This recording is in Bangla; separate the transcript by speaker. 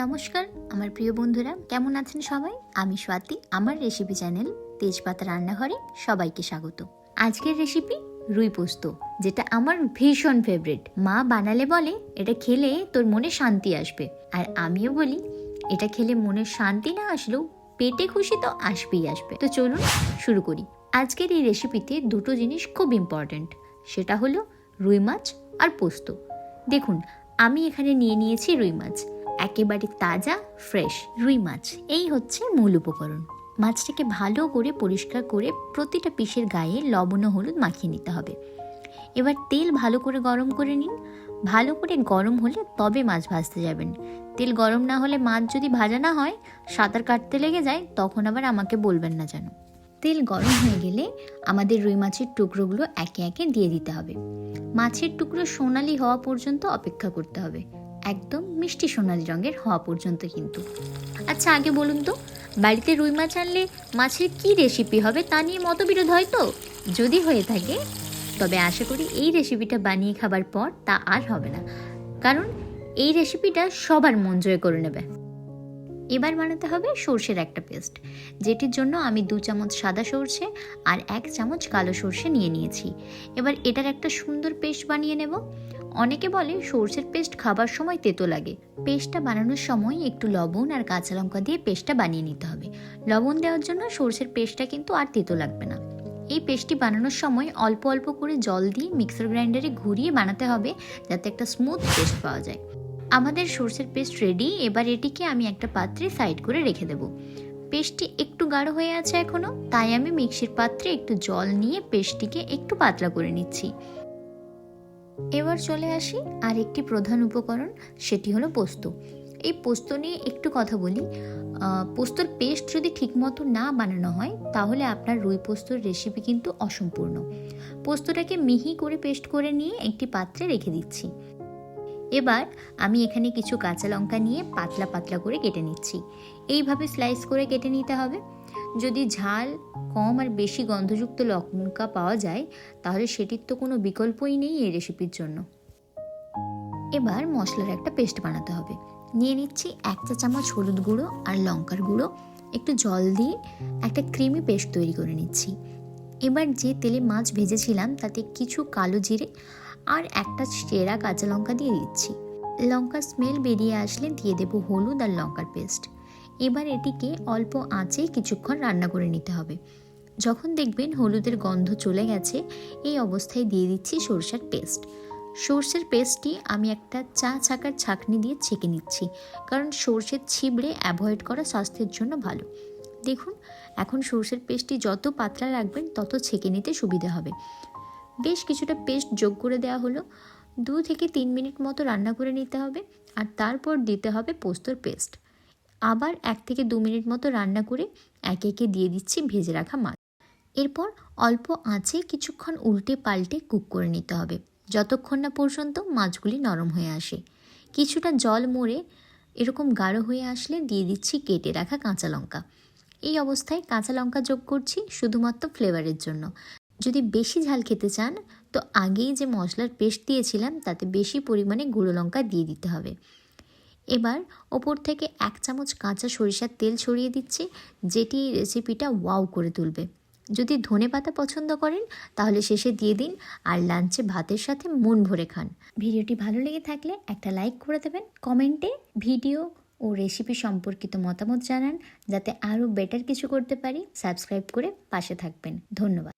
Speaker 1: নমস্কার, আমার প্রিয় বন্ধুরা, কেমন আছেন সবাই? আমি স্বাতি, আমার রেসিপি চ্যানেল তেজপাতা রান্নাঘরে সবাইকে স্বাগত। আজকের রেসিপি রুই পোস্ত, যেটা আমার ভীষণ ফেভারিট মা বানালে বলে, এটা খেলে তোর মনে শান্তি আসবে। আর আমিও বলি, এটা খেলে মনে শান্তি না আসলেও পেটে খুশি তো আসবেই আসবে। তো চলুন শুরু করি। আজকের এই রেসিপিতে দুটো জিনিস খুব ইম্পর্ট্যান্ট সেটা হলো রুই মাছ আর পোস্ত। দেখুন, আমি এখানে নিয়ে নিয়েছি রুই মাছ। একেবারে তাজা ফ্রেশ রুই মাছ। এই হচ্ছে মূল উপকরণ। মাছটাকে ভালো করে পরিষ্কার করে প্রতিটা পিসের গায়ে লবণ ও হলুদ মাখিয়ে নিতে হবে। এবার তেল ভালো করে গরম করে নিন। ভালো করে গরম হলে তবে মাছ ভাজতে যাবেন। তেল গরম না হলে মাছ যদি ভাজা না হয়, সাঁতার কাটতে লেগে যায়, তখন আবার আমাকে বলবেন না যেন। তেল গরম হয়ে গেলে আমাদের রুই মাছের টুকরোগুলো একে একে দিয়ে দিতে হবে। মাছের টুকরো সোনালি হওয়া পর্যন্ত অপেক্ষা করতে হবে। একদম মিষ্টি সোনালি রঙের হওয়া পর্যন্ত কিন্তু। আচ্ছা আগে বলুন তো, বাড়িতে রুই মাছ আনলে মাছের কি রেসিপি হবে তা নিয়ে মতবিরোধ হয় তো? যদি হয়ে থাকে, তবে আশা করি এই রেসিপিটা বানিয়ে খাবার পর তা আর হবে না। কারণ এই রেসিপিটা সবার মন জয় করে নেবে। এবার বানাতে হবে সর্ষের একটা পেস্ট যেটির জন্য আমি দু চামচ সাদা সর্ষে আর এক চামচ কালো সর্ষে নিয়ে নিয়েছি। এবার এটার একটা সুন্দর পেস্ট বানিয়ে নেব। অনেকে বলে সর্ষের পেস্ট খাবার সময় তেতো লাগে। পেস্টটা বানানোর সময় একটু লবণ আর কাঁচা লঙ্কা দিয়ে পেস্টটা বানিয়ে নিতে হবে। লবণ দেওয়ার জন্য সর্ষের পেস্টটা কিন্তু আর তেতো লাগবে না। এই পেস্টটি বানানোর সময় অল্প অল্প করে জল দিয়ে মিক্সার গ্রাইন্ডারে ঘুরিয়ে বানাতে হবে যাতে একটা স্মুথ পেস্ট পাওয়া যায়। আমাদের সর্ষের পেস্ট রেডি এবার এটিকে আমি একটা পাত্রে সাইড করে রেখে দেবো। পেস্টটি একটু গাঢ় হয়ে আছে এখনও তাই আমি মিক্সির পাত্রে একটু জল নিয়ে পেস্টটিকে একটু পাতলা করে নিচ্ছি। এবার চলে আসি আর একটি প্রধান উপকরণ, সেটি হলো পোস্ত। এই পোস্ত নিয়ে একটু কথা বলি। পোস্তর পেস্ট যদি ঠিকমতো না বানানো হয়, তাহলে আপনার রুই পোস্তর রেসিপি কিন্তু অসম্পূর্ণ। পোস্তটাকে মিহি করে পেস্ট করে নিয়ে একটি পাত্রে রেখে দিচ্ছি। এবার আমি এখানে কিছু কাঁচা লঙ্কা নিয়ে পাতলা পাতলা করে কেটে নিচ্ছি। এইভাবে স্লাইস করে কেটে নিতে হবে। যদি ঝাল কম আর বেশি গন্ধযুক্ত লঙ্কা পাওয়া যায়, তাহলে সেটির তো কোনো বিকল্পই নেই এই রেসিপির জন্য। এবার মশলার একটা পেস্ট বানাতে হবে। নিয়ে নিচ্ছি এক চা চামচ হলুদ গুঁড়ো আর লঙ্কার গুঁড়ো। একটু জল দিয়ে একটা ক্রিমি পেস্ট তৈরি করে নিচ্ছি। এবার যে তেলে মাছ ভেজেছিলাম, তাতে কিছু কালো জিরে আর একটা চেরা কাঁচা লঙ্কা দিয়ে দিচ্ছি। লঙ্কার স্মেল বেরিয়ে আসলে দিয়ে দেবো হলুদ আর লঙ্কার পেস্ট এবার এটিকে অল্প আঁচে কিছুক্ষণ রান্না করে নিতে হবে। যখন দেখবেন হলুদের গন্ধ চলে গেছে, এই অবস্থায় দিয়ে দিচ্ছি সরষের পেস্ট। সর্ষের পেস্টটি আমি একটা চা ছাকার ছাঁকনি দিয়ে ছেঁকে নিচ্ছি, কারণ সর্ষের ছিবড়ে অ্যাভয়েড করা স্বাস্থ্যের জন্য ভালো। দেখুন, এখন সর্ষের পেস্টটি যত পাতলা রাখবেন, তত ছেঁকে নিতে সুবিধা হবে। বেশ কিছুটা পেস্ট যোগ করে দেওয়া হলো। দু থেকে তিন মিনিট মতো রান্না করে নিতে হবে, আর তারপর দিতে হবে পোস্তর পেস্ট। আবার এক থেকে দু মিনিট মতো রান্না করে একে একে দিয়ে দিচ্ছি ভেজে রাখা মাছ। এরপর অল্প আঁচে কিছুক্ষণ উল্টে পাল্টে কুক করে নিতে হবে, যতক্ষণ না পর্যন্ত মাছগুলি নরম হয়ে আসে। কিছুটা জল মরে এরকম গাঢ় হয়ে আসলে দিয়ে দিচ্ছি কেটে রাখা কাঁচা লঙ্কা। এই অবস্থায় কাঁচা লঙ্কা যোগ করছি শুধুমাত্র ফ্লেভারের জন্য। যদি বেশি ঝাল খেতে চান, তো আগেই যে মশলার পেস্ট দিয়েছিলাম, তাতে বেশি পরিমাণে গুঁড়ো লঙ্কা দিয়ে দিতে হবে। এবার ওপর থেকে এক চামচ কাঁচা সরিষার তেল ছড়িয়ে দিচ্ছি, যেটি রেসিপিটা ওয়াও করে তুলবে। যদি ধনে পাতা পছন্দ করেন, তাহলে শেষে দিয়ে দিন আর লাঞ্চে ভাতের সাথে মন ভরে খান। ভিডিওটি ভালো লেগে থাকলে একটা লাইক করে দেবেন কমেন্টে ভিডিও ও রেসিপি সম্পর্কিত মতামত জানান, যাতে আরও বেটার কিছু করতে পারি। সাবস্ক্রাইব করে পাশে থাকবেন। ধন্যবাদ।